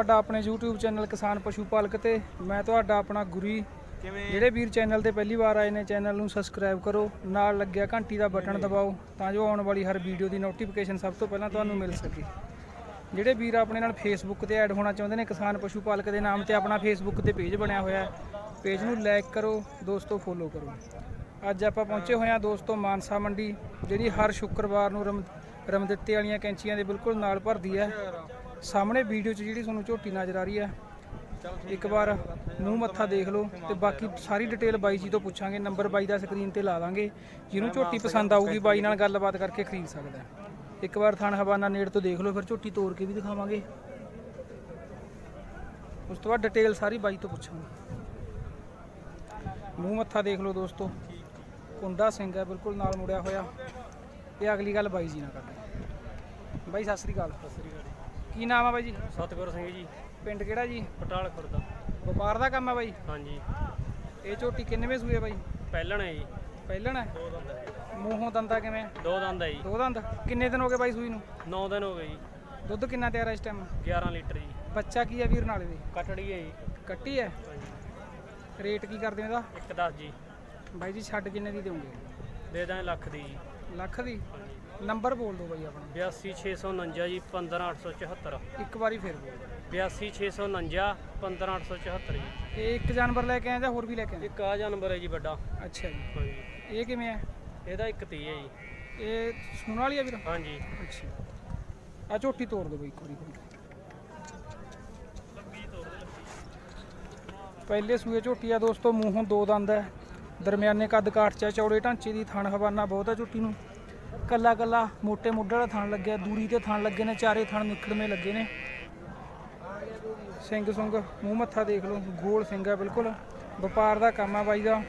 ਤੁਹਾਡਾ ਆਪਣੇ YouTube channel ਕਿਸਾਨ ਪਸ਼ੂ ਪਾਲਕ ਤੇ ਮੈਂ ਤੁਹਾਡਾ ਆਪਣਾ ਗੁਰੀ। ਕਿਵੇਂ? ਜਿਹੜੇ ਵੀਰ ਚੈਨਲ ਤੇ ਪਹਿਲੀ ਵਾਰ ਆਏ ਨੇ ਚੈਨਲ ਨੂੰ ਸਬਸਕ੍ਰਾਈਬ ਕਰੋ ਨਾਲ ਲੱਗਿਆ ਘੰਟੀ ਦਾ ਬਟਨ ਦਬਾਓ ਤਾਂ ਜੋ ਆਉਣ ਵਾਲੀ ਹਰ ਵੀਡੀਓ ਦੀ ਨੋਟੀਫਿਕੇਸ਼ਨ ਸਭ ਤੋਂ ਪਹਿਲਾਂ ਤੁਹਾਨੂੰ ਮਿਲ ਸਕੇ। ਜਿਹੜੇ ਵੀਰ ਆਪਣੇ ਨਾਲ ਫੇਸਬੁੱਕ ਤੇ ਐਡ ਹੋਣਾ ਚਾਹੁੰਦੇ ਨੇ ਕਿਸਾਨ ਪਸ਼ੂ ਪਾਲਕ ਦੇ ਨਾਮ ਤੇ ਆਪਣਾ ਫੇਸਬੁੱਕ ਤੇ ਪੇਜ ਬਣਿਆ ਹੋਇਆ ਹੈ ਪੇਜ ਨੂੰ ਲਾਈਕ ਕਰੋ ਦੋਸਤੋ ਫੋਲੋ ਕਰੋ। ਅੱਜ ਆਪਾਂ ਪਹੁੰਚੇ ਹੋਏ ਹਾਂ ਦੋਸਤੋ ਮਾਨਸਾ ਮੰਡੀ ਜਿਹੜੀ ਹਰ ਸ਼ੁੱਕਰਵਾਰ ਨੂੰ ਰਮ ਰਮਦਿੱਤੇ ਵਾਲੀਆਂ ਕੈਂਚੀਆਂ ਦੇ ਬਿਲਕੁਲ ਨਾਲ ਭਰਦੀ ਹੈ। ਸਾਹਮਣੇ ਵੀਡੀਓ 'ਚ ਜਿਹੜੀ ਤੁਹਾਨੂੰ ਝੋਟੀ ਨਜ਼ਰ ਆ ਰਹੀ ਹੈ, ਇੱਕ ਵਾਰ ਮੂੰਹ ਮੱਥਾ ਦੇਖ ਲਓ ਤੇ ਬਾਕੀ ਸਾਰੀ ਡਿਟੇਲ ਬਾਈ ਜੀ ਤੋਂ ਪੁੱਛਾਂਗੇ, ਨੰਬਰ ਬਾਈ ਦਾ ਸਕਰੀਨ ਤੇ ਲਾ ਦਾਂਗੇ। ਜਿਹਨੂੰ ਝੋਟੀ ਪਸੰਦ ਆਊਗੀ ਬਾਈ ਨਾਲ ਗੱਲਬਾਤ ਕਰਕੇ ਖਰੀਦ ਸਕਦਾ ਇੱਕ ਵਾਰ ਥਣ ਹਵਾਨਾ ਨੇੜ ਤੋਂ ਦੇਖ ਲਓ, ਫਿਰ ਝੋਟੀ ਤੋੜ ਕੇ ਵੀ ਦਿਖਾਵਾਂਗੇ। ਉਸ ਤੋਂ ਬਾਅਦ ਡਿਟੇਲ ਸਾਰੀ ਬਾਈ ਤੋਂ ਪੁੱਛਾਂਗੇ। ਮੂੰਹ ਮੱਥਾ ਦੇਖ ਲਓ ਦੋਸਤੋ, ਕੁੰਡਾ ਸਿੰਘ ਹੈ, ਬਿਲਕੁਲ ਨਾਲ ਮੁੜਿਆ ਹੋਇਆ। ਇਹ ਅਗਲੀ ਗੱਲ ਬਾਈ ਜੀ ਨਾਲ ਕਰਦੇ ਬਾਈ, ਸਤਿ ਸ਼੍ਰੀ ਅਕਾਲ। ਸਤਿ ਸ੍ਰੀ ਅਕਾਲ ਕੀ ਨਾਮ ਆ ਬਾਈ ਜੀ? ਸਤਗੁਰ ਸਿੰਘ ਜੀ। ਪਿੰਡ ਕਿਹੜਾ ਜੀ? ਪਟਾਲ ਖੁਰਦਾ। ਵਪਾਰ ਦਾ ਕੰਮ ਆ ਬਾਈ? ਹਾਂਜੀ। ਇਹ ਝੋਟੀ ਕਿੰਨੇਵੇਂ ਸੂਏ ਬਾਈ? ਪਹਿਲਣ ਹੈ ਜੀ। ਪਹਿਲਣ ਹੈ ਦੋ ਦੰਦ ਹੈ ਮੂੰਹੋਂ ਦੰਦਾ ਕਿਵੇਂ? ਦੋ ਦੰਦ ਹੈ ਜੀ। ਦੋ ਦੰਦ। ਕਿੰਨੇ ਦਿਨ ਹੋ ਗਏ ਬਾਈ ਸੂਈ ਨੂੰ? 9 ਦਿਨ ਹੋ ਗਏ ਜੀ। ਦੁੱਧ ਕਿੰਨਾ ਤਿਆਰ ਹੈ ਇਸ ਟਾਈਮ 11 ਲੀਟਰ ਜੀ। ਬੱਚਾ ਕੀ ਹੈ ਵੀਰ ਨਾਲੇ ਦੇ ਕਟੜੀ ਹੈ ਜੀ। ਕੱਟੀ ਹੈ ਰੇਟ ਕੀ ਕਰਦੇ ਨੇ ਇਹਦਾ? ਇੱਕ 10 ਜੀ। ਬਾਈ ਜੀ ਛੱਡ ਕਿੰਨੇ ਦੀ ਦੇਵੋਗੇ? ਦੇ ਦਾਂ ਲੱਖ ਦੀ ਜੀ। ਲੱਖ ਦੀ? ਨੰਬਰ ਬੋਲ ਦਿਓ ਬਾਈ ਆਪਣਾ। 82649 ਜੀ 15874 ਇੱਕ ਵਾਰੀ ਫੇਰ ਬੋਲ 82649 15874 ਜੀ। ਇਹ ਇੱਕ ਜਾਨਵਰ ਲੈ ਕੇ ਆਏ ਜਾਂ ਹੋਰ ਵੀ ਲੈ ਕੇ ਆਏ ਇੱਕ ਆ ਜਾਨਵਰ ਹੈ ਜੀ ਵੱਡਾ। ਅੱਛਾ ਜੀ। ਹਾਂਜੀ ਇਹ ਕਿਵੇਂ ਹੈ? ਇਹਦਾ ਇੱਕ 30 ਹੈ ਜੀ। ਇਹ ਸੂਣ ਵਾਲੀ ਆ ਵੀਰ? ਹਾਂਜੀ ਅੱਛਾ। ਆ ਝੋਟੀ ਤੋੜ ਦਿਓ ਬਾਈ ਇੱਕ ਵਾਰੀ। ਪਹਿਲੇ ਸੂਏ ਝੋਟੀ ਆ ਦੋਸਤੋ ਮੂੰਹੋਂ ਦੋ ਦੰਦ ਹੈ। ਦਰਮਿਆਨੇ ਕੱਦ ਕਾਠ ਚ ਚੌੜੇ ਢਾਂਚੇ ਦੀ ਥਣ ਹਵਾਨਾ ਬਹੁਤ ਹੈ ਝੋਟੀ ਨੂੰ। ਕੱਲਾ ਕੱਲਾ ਮੋਟੇ ਮੁੱਢ ਵਾਲਾ ਥਣ ਲੱਗਿਆ, ਦੂਰੀ ਤੇ ਥਣ ਲੱਗੇ ਨੇ, ਚਾਰੇ ਥਣ ਨਿਕਲਵੇਂ ਲੱਗੇ ਨੇ। ਸਿੰਘ ਸੁੰਗ, ਮੂੰਹ ਮੱਥਾ ਦੇਖ ਲਓ, ਗੋਲ ਸਿੰਘ ਆ ਬਿਲਕੁਲ। ਵਪਾਰ ਦਾ ਕੰਮ ਆ ਬਾਈ ਦਾ।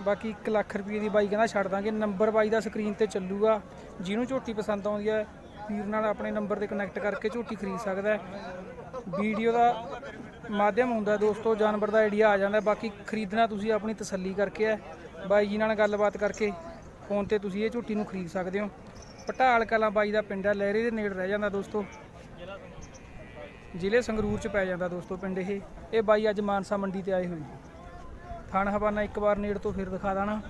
ਬਾਕੀ 1 ਲੱਖ ਰੁਪਏ ਦੀ ਬਾਈ ਕਹਿੰਦਾ ਛੱਡ ਦਾਂਗੇ, ਨੰਬਰ ਬਾਈ ਦਾ ਸਕਰੀਨ ਤੇ ਚੱਲੂਗਾ। ਜਿਹਨੂੰ ਝੋਟੀ ਪਸੰਦ ਆਉਂਦੀ ਹੈ ਵੀਰ ਨਾਲ ਆਪਣੇ ਨੰਬਰ ਤੇ ਕਨੈਕਟ ਕਰਕੇ ਝੋਟੀ ਖਰੀਦ ਸਕਦਾ ਹੈ। ਵੀਡੀਓ ਦਾ ਮਾਧਿਅਮ ਹੁੰਦਾ ਦੋਸਤੋ, ਜਾਨਵਰ ਦਾ ਆਈਡੀਆ ਆ ਜਾਂਦਾ ਬਾਕੀ ਖਰੀਦਣਾ ਤੁਸੀਂ ਆਪਣੀ ਤਸੱਲੀ ਕਰਕੇ ਹੈ। ਬਾਈ ਜੀ ਨਾਲ ਗੱਲਬਾਤ ਕਰਕੇ ਫੋਨ ਤੇ ਤੁਸੀਂ ਇਹ ਝੂਟੀ ਨੂੰ ਖਰੀਦ ਸਕਦੇ ਹੋ। ਪਟਾਲ ਕਲਾਂ ਬਾਈ ਦਾ ਪਿੰਡ ਹੈ, ਲਹਿਰੇ ਦੇ ਨੇੜੇ ਰਹਿ ਜਾਂਦਾ ਦੋਸਤੋ। ਜ਼ਿਲ੍ਹੇ ਸੰਗਰੂਰ ਚ ਪੈ ਜਾਂਦਾ ਦੋਸਤੋ ਪਿੰਡ ਇਹ। ਇਹ ਬਾਈ ਅੱਜ ਮਾਨਸਾ ਮੰਡੀ ਤੇ ਆਏ ਹੋਏ ਥਾਣ ਹਵਾਨਾ ਇੱਕ ਵਾਰ ਨੇੜ ਤੋਂ ਫਿਰ ਦਿਖਾ ਦੇਣਾ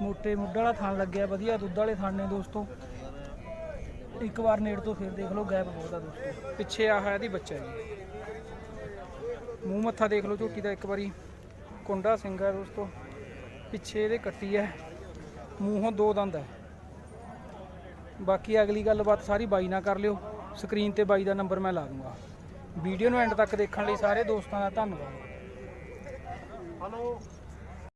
ਮੋਟੇ ਮੁੱਢ ਵਾਲਾ ਥਾਣ ਲੱਗਿਆ, ਵਧੀਆ ਦੁੱਧ ਵਾਲੇ ਥਾਣ ਨੇ ਦੋਸਤੋ। ਇੱਕ ਵਾਰ ਨੇੜ ਤੋਂ ਫਿਰ ਦੇਖ ਲਓ ਗੈਪ ਬਹੁਤ ਆ ਦੋਸਤੋ। ਪਿੱਛੇ ਆ ਇਹਦੀ ਬੱਚਾ ਜੀ। ਮੂੰਹ ਮੱਥਾ ਦੇਖ ਲਓ ਝੋਟੀ ਦਾ ਇੱਕ ਵਾਰੀ। ਕੁੰਡਾ ਸਿੰਘ ਹੈ ਦੋਸਤੋ, ਪਿੱਛੇ ਇਹਦੇ ਕੱਟੀ ਹੈ। ਮੂੰਹੋਂ ਦੋ ਦੰਦ ਹੈ। ਬਾਕੀ ਅਗਲੀ ਗੱਲਬਾਤ ਸਾਰੀ ਬਾਈ ਨਾਲ ਕਰ ਲਿਓ। ਸਕਰੀਨ ਤੇ ਬਾਈ ਦਾ ਨੰਬਰ ਮੈਂ ਲਾ ਦੂੰਗਾ। ਵੀਡੀਓ ਨੂੰ ਐਂਡ ਤੱਕ ਦੇਖਣ ਲਈ ਸਾਰੇ ਦੋਸਤਾਂ ਦਾ ਧੰਨਵਾਦ। ਹਲੋ